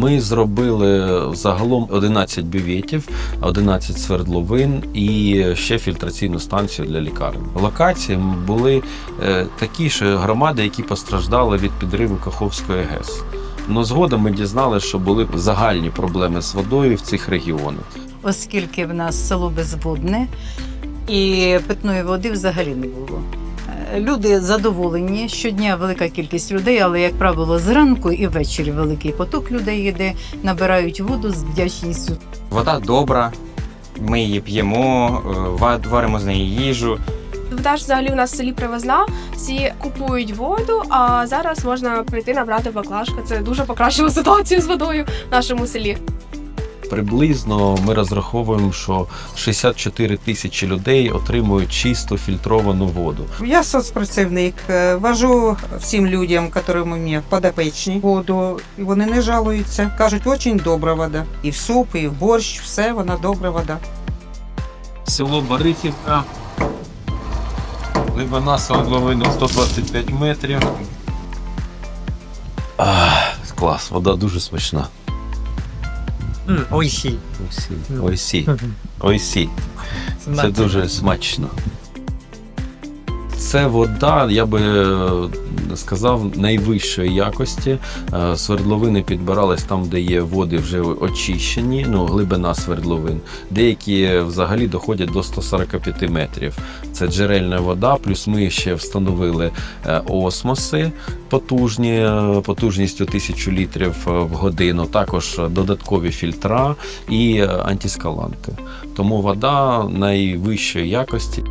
Ми зробили загалом 11 бюветів, 11 свердловин і ще фільтраційну станцію для лікарень. Локації були е, такі ж громади, які постраждали від підриву Каховської ГЕС. Но згодом ми дізналися, що були загальні проблеми з водою в цих регіонах. оскільки в нас село безводне і питної води взагалі не було. Люди задоволені, щодня велика кількість людей, але, як правило, зранку і ввечері великий поток людей йде, набирають воду з вдячністю. Вода добра, ми її п'ємо, е, варимо з неї їжу. Вода ж взагалі у нас в селі привозна, всі купують воду, а зараз можна прийти набрати баклажка. Це дуже покращило ситуацію з водою в нашому селі. Приблизно ми розраховуємо, що 64 тисячі людей отримують чисту фільтровану воду. Я соцпрацівник, е, вожу всім людям, які у мене подопечні воду, і вони не жалуються. Кажуть, дуже добра вода. І в суп, і в борщ, все вона добра вода. Село Борисівка. Глибина свердловини 125 метрів. Ах, клас, вода дуже смачна. Ой, сі. Ойсі. Ойсі. Ойсі. Це дуже смачно. Це вода, я би е, сказав, найвищої якості. Е, Свердловини підбирались там, де є води вже очищені, ну, глибина свердловин. Деякі взагалі доходять до 145 метрів. Це джерельна вода, плюс ми ще встановили е, осмоси потужні, потужністю 1000 літрів в годину, також додаткові фільтра і антискаланти. Тому вода найвищої якості.